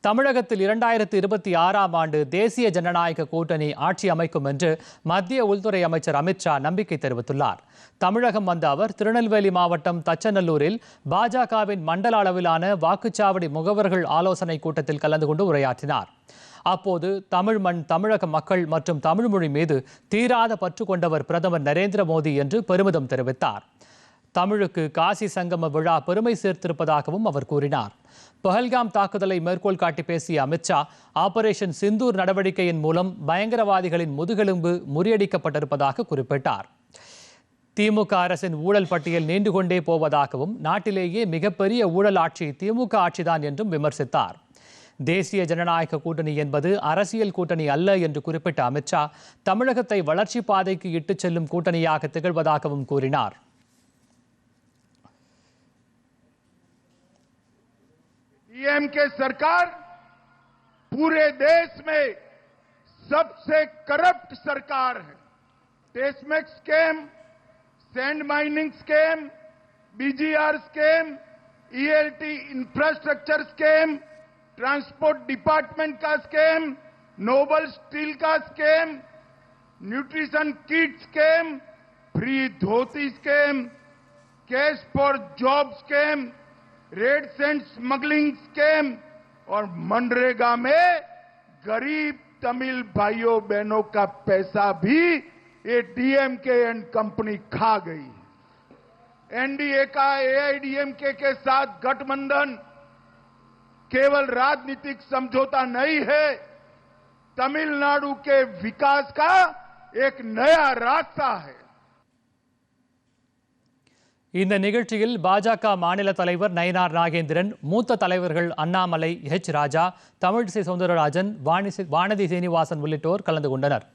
தமிழகத்தில் இரண்டாயிரத்து இருபத்தி ஆறாம் ஆண்டு தேசிய ஜனநாயக கூட்டணி ஆட்சி அமைக்கும் என்று மத்திய உள்துறை அமைச்சர் அமித்ஷா நம்பிக்கை தெரிவித்துள்ளார். தமிழகம் வந்த அவர் திருநெல்வேலி மாவட்டம் தச்சநல்லூரில் பாஜகவின் மண்டல அளவிலான வாக்குச்சாவடி முகவர்கள் ஆலோசனை கூட்டத்தில் கலந்து கொண்டு உரையாற்றினார். அப்போது தமிழ் மண் தமிழக மக்கள் மற்றும் தமிழ்மொழி மீது தீராத பற்று கொண்டவர் பிரதமர் நரேந்திர மோடி என்று பெருமிதம் தெரிவித்தார். தமிழுக்கு காசி சங்கம விழா பெருமை சேர்த்திருப்பதாகவும் அவர் கூறினார். பஹல்காம் தாக்குதலை மேற்கோள் காட்டி பேசிய அமித்ஷா ஆபரேஷன் சிந்தூர் நடவடிக்கையின் மூலம் பயங்கரவாதிகளின் முதுகெலும்பு முறியடிக்கப்பட்டிருப்பதாக குறிப்பிட்டார். திமுக அரசின் ஊழல் பட்டியல் நீண்டு கொண்டே போவதாகவும் நாட்டிலேயே மிகப்பெரிய ஊழல் ஆட்சி திமுக ஆட்சிதான் என்றும் விமர்சித்தார். தேசிய ஜனநாயக கூட்டணி என்பது அரசியல் கூட்டணி அல்ல என்று குறிப்பிட்ட அமித்ஷா தமிழகத்தை வளர்ச்சி பாதைக்கு இட்டுச் செல்லும் கூட்டணியாக திகழ்வதாகவும் கூறினார். डीएमके सरकार पूरे देश में सबसे करप्ट सरकार है। TASMAC scam sand mining scam BGR scam ELT infrastructure scam transport department का स्कैम नोबल स्टील का scam nutrition kit scam free dhoti scam cash for job scam red sand smuggling scam और मनरेगा में गरीब तमिल भाइयों बहनों का पैसा भी ये डीएमके एंड कंपनी खा गई एनडीए का एआईडीएमके के साथ गठबंधन केवल राजनीतिक समझौता नहीं है, तमिलनाडु के विकास का एक नया रास्ता है। இந்த நிகழ்ச்சியில் பாஜக மாநில தலைவர் நயினார் நாகேந்திரன் மூத்த தலைவர்கள் அண்ணாமலை ஹெச் ராஜா தமிழிசை சவுந்தரராஜன் வாணிசி வானதி சீனிவாசன் உள்ளிட்டோர் கலந்து கொண்டனர்.